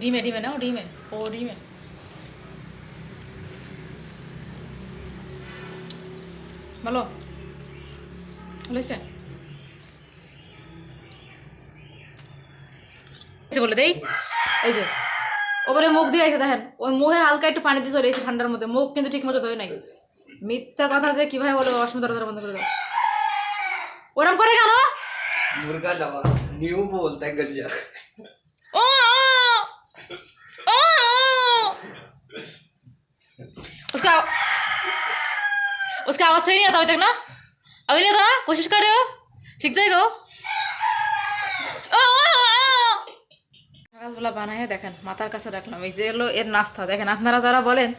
ডিমে ডিমে নাও ডিমে ও ডিমে। ভালো হয়েছে বলে দেই। এই যে ওপরে মুখ দিয়ে আছে দেখেন। ওই মুখে হালকা একটু পানি দিয়ে চলে ঠান্ডার মধ্যে। মুখ কিন্তু ঠিক মতো ধরে নাই। মিথ্যা কথা যে কীভাবে বলো অসম দরজা বন্ধ করে দাও। ওরম করে কেন? মুরগা যাওয়া নিউ বলতে গঞ্জা। ও! आवाज सही नहीं आता अभी तक ना अभी नहीं आता ना कोशिश कर रहे हो सीख जाएगा वो। ও, ও, ও। সকালবেলা বানায় দেখেন মাথার কাছে রাখলাম এই যে হলো এর নাস্তা দেখেন আপনারা যারা বলেন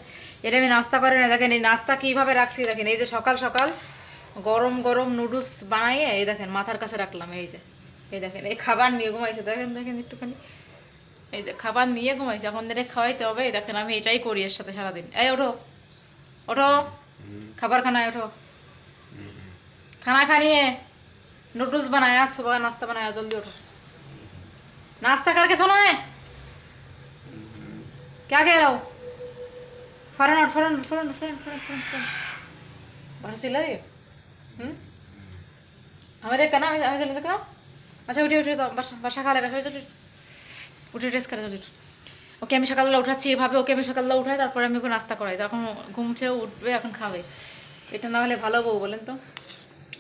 এটা আমি নাস্তা করে না দেখেন এই নাস্তা কিভাবে রাখছি দেখেন এই যে সকাল সকাল গরম গরম নুডলস বানাইয়ে এই দেখেন মাথার কাছে রাখলাম এই যে এই দেখেন এই খাবার নিয়ে ঘুমাইছে দেখেন দেখেন একটুখানি এই যে খাবার নিয়ে ঘুমাইছে এখন দিনে খাওয়াইতে হবে এই দেখেন আমি এটাই করি এর সাথে সারাদিন এই ওঠো ওঠো খাবার খানায় ওঠো খানা খানিয়ে नूडल्स बनाया सुबह नाश्ता बनाया जल्दी उठो नाश्ता करके सोना है क्या कह रहा हो फरन उठ फरन उठ, फरन उठ, फरन फरन फरन फरन बाहर से ला दियो हम्म हमें देख करना हमें हमें देख करना আচ্ছা উঠে উঠে যাও বাসা বাসা খাওয়া লাগা হয়েছে উঠে ড্রেস করে জলদি উঠো। ওকে আমি সকালবেলা উঠাচ্ছি এভাবে, ওকে আমি সকালবেলা উঠাই, তারপরে আমি ওকে নাস্তা করাই। তখন ঘুমছে উঠবে, এখন খাবে। এটা না হলে ভালো বউ, বলেন তো।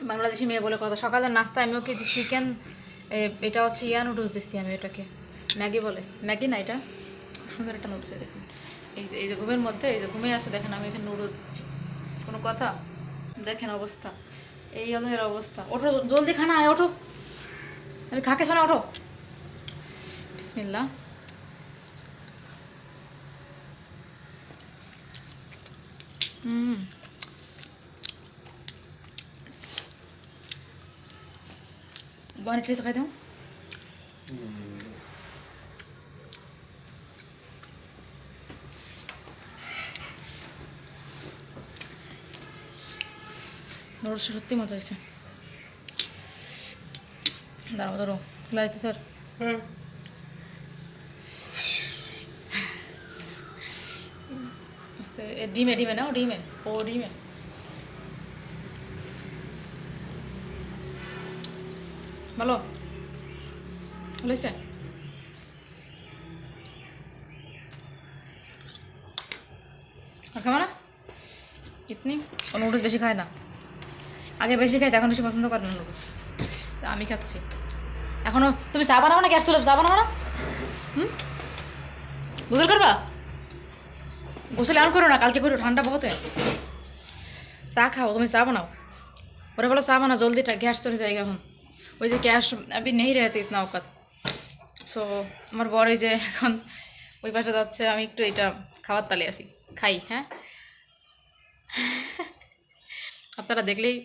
বাংলাদেশি মেয়ে বলে কথা। সকালের নাস্তা আমি ওকে যে চিকেন এটা হচ্ছে ইয়া নুডলস দিচ্ছি আমি এটাকে ম্যাগি বলে। ম্যাগি না এটা? খুব সুন্দর একটা নুডলস দেখুন। এই এই যে ঘুমের মধ্যে, এই যে ঘুমে আছে, দেখেন আমি এখানে নুডলস দিচ্ছি। কোনো কথা? দেখেন অবস্থা। এই হলো এর অবস্থা। ওঠো, জলদি খানা, আয়, ওঠো। আমি খাকে শোনা, ওঠো। বিসমিল্লা বনে ট্রেস খাই দাও নুডলসটা সত্যি মজা হয়েছে দাঁড়াও ধরো লাইতে স্যার আস্তে এ ডিমে ডিমে নাও ডিমে ও ডিমে বলেছে আর খাব না? ইতনি নুডলস বেশি খায় না। আগে বেশি খাইতে, এখন বেশি পছন্দ করে না নুডলস। আমি খাচ্ছি। এখনও তুমি চা বানাবো না গ্যাস তুলে চা বানাবো না? হুম? গোসল করবা? গোসল এখন করো না, কালকে করো, ঠান্ডা বহুত চা খাও, তুমি চা বানাও। ওরা বলো চা বানা, জলদি গ্যাস চলে যায়গা এখন। ওই যে ক্যাশ আমি নেই রেতে ইতনা অকাত সো আমার বড় এই যে এখন ওই পাশে যাচ্ছে, আমি একটু এটা খাওয়ার তালে আসি খাই হ্যাঁ? আপনারা দেখলেই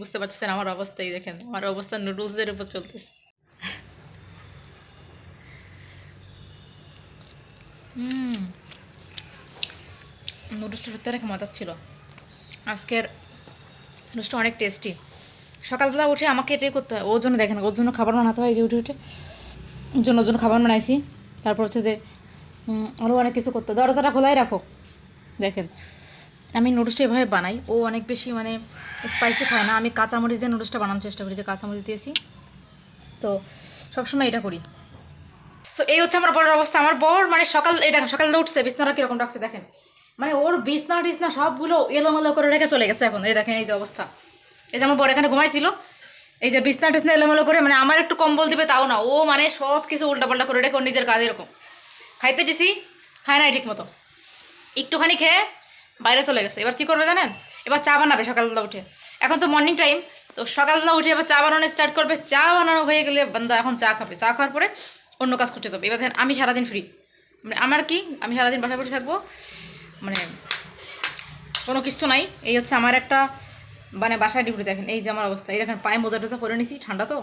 বুঝতে পারছেন আমার অবস্থাই দেখেন, আমার অবস্থা নুডলসের উপর চলতেছে। নুডলসটা সত্যি অনেক মজার ছিল। আজকের নুডলসটা অনেক টেস্টি সকালবেলা উঠে আমাকে এটাই করতে হয়, ওর জন্য দেখেন, ওর জন্য খাবার বানাতে হয় যে উঠে উঠে। ওর জন্য ওর জন্য খাবার বানাইছি। তারপর হচ্ছে যে আরও অনেক কিছু করতে। দরজাটা খোলাই রাখো। দেখেন, আমি নুডলসটা এভাবে বানাই। ও অনেক বেশি মানে স্পাইসি খায় না। আমি কাঁচামরিচ দিয়ে নুডলসটা বানানোর চেষ্টা করি, যে কাঁচামরিচ দিয়েছি। তো সবসময় এটা করি। তো এই হচ্ছে আমার বড়ের অবস্থা। আমার বর মানে সকাল, এই দেখেন সকালে উঠছে, বিছনাটা কীরকম রাখতে দেখেন। মানে ওর বিছনা টিছনা সবগুলো এলোমেলো করে রেখে চলে গেছে এখন। এই দেখেন, এই যে অবস্থা। এই যে আমার বর এখানে ঘুমাইছিল, এই যে বিছনা টিছনা এলোমেলো করে মানে আমার একটু কম্বল দিবে তাও না, ও মানে সব কিছু উল্টাপাল্টা করে রেখে ওর নিজের কাজ এরকম। খাইতে দিছি, খায় নাই ঠিক মতো একটুখানি খেয়ে বাইরে চলে গেছে। এবার কি করবে জানেন? এবার চা বানাবে সকালবেলা উঠে। এখন তো মর্নিং টাইম তো সকালবেলা উঠে এবার চা বানানো স্টার্ট করবে। চা বানানো হয়ে গেলে বান্দা এখন চা খাবে। চা খাওয়ার পরে অন্য কাজ করতে যাবে। এবার দেখেন, আমি সারাদিন ফ্রি মানে আমার কি? আমি সারাদিন বাসায় বসে থাকব। মানে কোনো কিছু নাই। এই হচ্ছে আমার একটা মানে বাসায় ডিউটি দেখেন, এই যে আমার অবস্থা। এই দেখেন, পায়ে মোজা টোজা পরে নিয়েছি ঠান্ডা তো?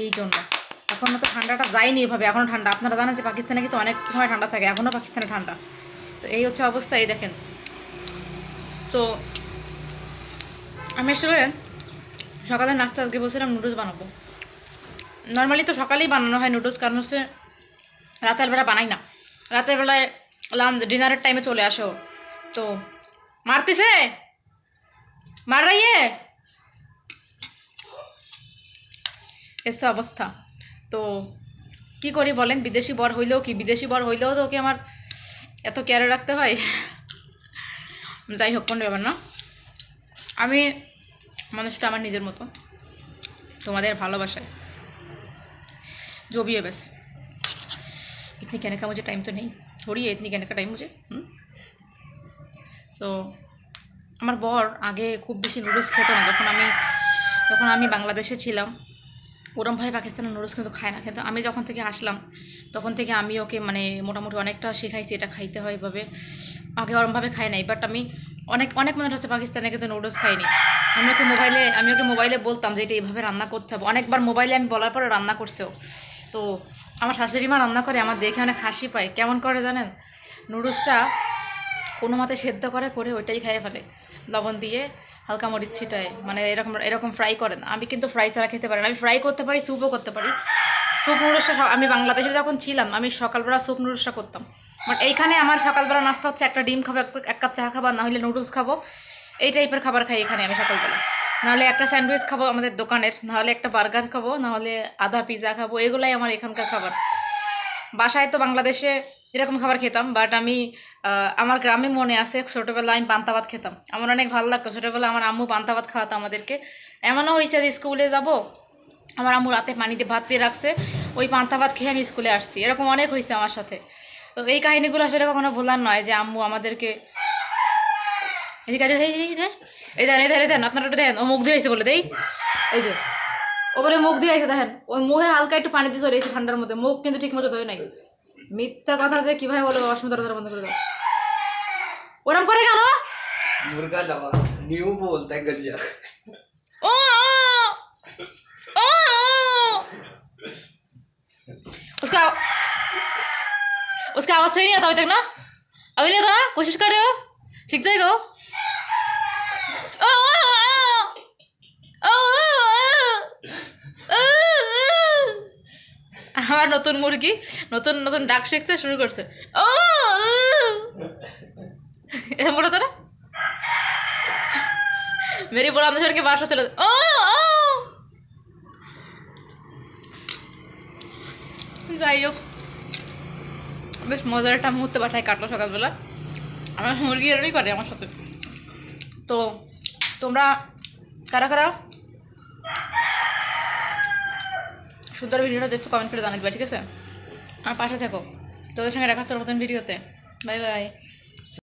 এই জন্য। এখনও তো ঠান্ডাটা যায়নি এভাবে এখনও ঠান্ডা। আপনারা জানেন যে পাকিস্তানে কিন্তু অনেক সময় ঠান্ডা থাকে এখনও পাকিস্তানে ঠান্ডা। তো এই হচ্ছে অবস্থা, এই দেখেন। তো আমি আসলে সকালে নাস্তা আজকে বলছিলাম নুডলস বানাবো। নর্মালি তো সকালেই বানানো হয় নুডলস, কারণ হচ্ছে রাতের বেলা বানাই না। রাতের বেলায় লাঞ্চ ডিনারের টাইমে চলে আসো। তো মারতেছে? মার রাইয়ে এসে অবস্থা তো কি করি বলেন বিদেশি বর হইলেও কি বিদেশি বর হইলেও তো ওকে আমার এত কেয়ারে রাখতে হয় যাই হোক কোনো ব্যাপার না আমি মানুষটা আমার নিজের মতো তোমাদের ভালোবাসায় जो भी है बस इतनी कहने का मुझे टाइम तो नहीं थोड़ी है इतनी कहने का टाइम मुझे তো আমার বর আগে খুব বেশি নুডলস খেত না। যখন আমি যখন আমি বাংলাদেশে ছিলাম, ওরম ভাই পাকিস্তানের নুডলস কিন্তু খায় না। কিন্তু আমি যখন থেকে আসলাম, তখন থেকে আমি ওকে মানে মোটামুটি অনেকটা শেখাইছি এটা খাইতে হয় এভাবে। আগে ওরমভাবে খাই নাই বাট আমি অনেক অনেক মানুষ আছে পাকিস্তানে কিন্তু নুডলস খাইনি আমি ওকে মোবাইলে আমি ওকে মোবাইলে বলতাম যে এটা এইভাবে রান্না করতে হবে। অনেকবার মোবাইলে আমি বলার পরে রান্না করছেও তো আমার শাশুড়ি মা রান্না করে, আমার দেখে অনেক হাসি পায়। কেমন করে জানেন? নুডলসটা কোনো মতে সেদ্ধ করে করে ওইটাই খেয়ে ফেলে। লবণ দিয়ে হালকা মরিচ ছিটায় মানে এরকম এরকম ফ্রাই করেন আমি কিন্তু ফ্রাই ছাড়া খেতে পারি না। আমি ফ্রাই করতে পারি স্যুপও করতে পারি। স্যুপ নুডলসটা আমি বাংলাদেশে যখন ছিলাম, আমি সকালবেলা স্যুপ নুডলসটা করতাম। বাট এইখানে আমার সকালবেলা নাস্তা হচ্ছে একটা ডিম খাব, এক কাপ চা খাব না হলে নুডলস খাব। এই টাইপের খাবার খাই এখানে আমি সকালবেলা। নাহলে একটা স্যান্ডউইচ খাব আমাদের দোকানের, নাহলে একটা বার্গার খাব, নাহলে আধা পিৎজা খাব, এগুলাই আমার এখানকার খাবার। বাসায় তো বাংলাদেশে এরকম খাবার খেতাম বাট আমি আমার গ্রামে মনে আছে ছোটোবেলায় আমি পান্তা ভাত খেতাম। আমার অনেক ভালো লাগতো। ছোটোবেলায় আমার আম্মু পান্তা ভাত খাওয়াতো আমাদেরকে। এমনও হয়েছে যে স্কুলে যাব আমার আম্মু রাতে পানিতে ভাত দিয়ে রাখছে ওই পান্তা ভাত খেয়ে আমি স্কুলে আসছি। এরকম অনেক হয়েছে আমার সাথে। তো এই কাহিনিগুলো আসলে কখনো ভোলার নয় যে আম্মু আমাদেরকে এদিকে আছে, এই দেন এই দেন এই দেন আপনারা দেন ও মুখ দিয়ে হয়েছে বলে দেই এই যে ও বলে মুখ দিয়ে আছে দেখেন। ওই মুখে হালকা একটু পানি দিয়ে চলে এসে ঠান্ডার মধ্যে। মুখ কিন্তু ঠিক মতো ধরে নাই। মিথ্যা কথা যে কিভাবে বলে অসুবিধা দরজা বন্ধ করে দাও ওরম করে কেন मुर्गा दवा न्यू बोलता है गंजा ও ও उसका उसका आवाज सही नहीं आता अभी तक ना अभी नहीं आता ना? कोशिश कर रहे हो सीख जाएगा আমার নতুন মুরগি, নতুন নতুন ডাক শিখছে, শুরু করছে। ও! এরকম বলো তো না মেরি বলো আমাদের বাসা চলে ও ও! যাই হোক, বেশ মজার একটা মুহূর্তে পাঠায় কাটলো সকালবেলা। আমার মুরগি এরমই করে আমার সাথে। তো, তোমরা কারা কারা? সুন্দর ভিডিওটা দেখতে কমেন্ট করে জানাবে ঠিক আছে? আমার পাশে থেকো। তোদের সঙ্গে দেখা হচ্ছে নতুন ভিডিওতে। Bye bye.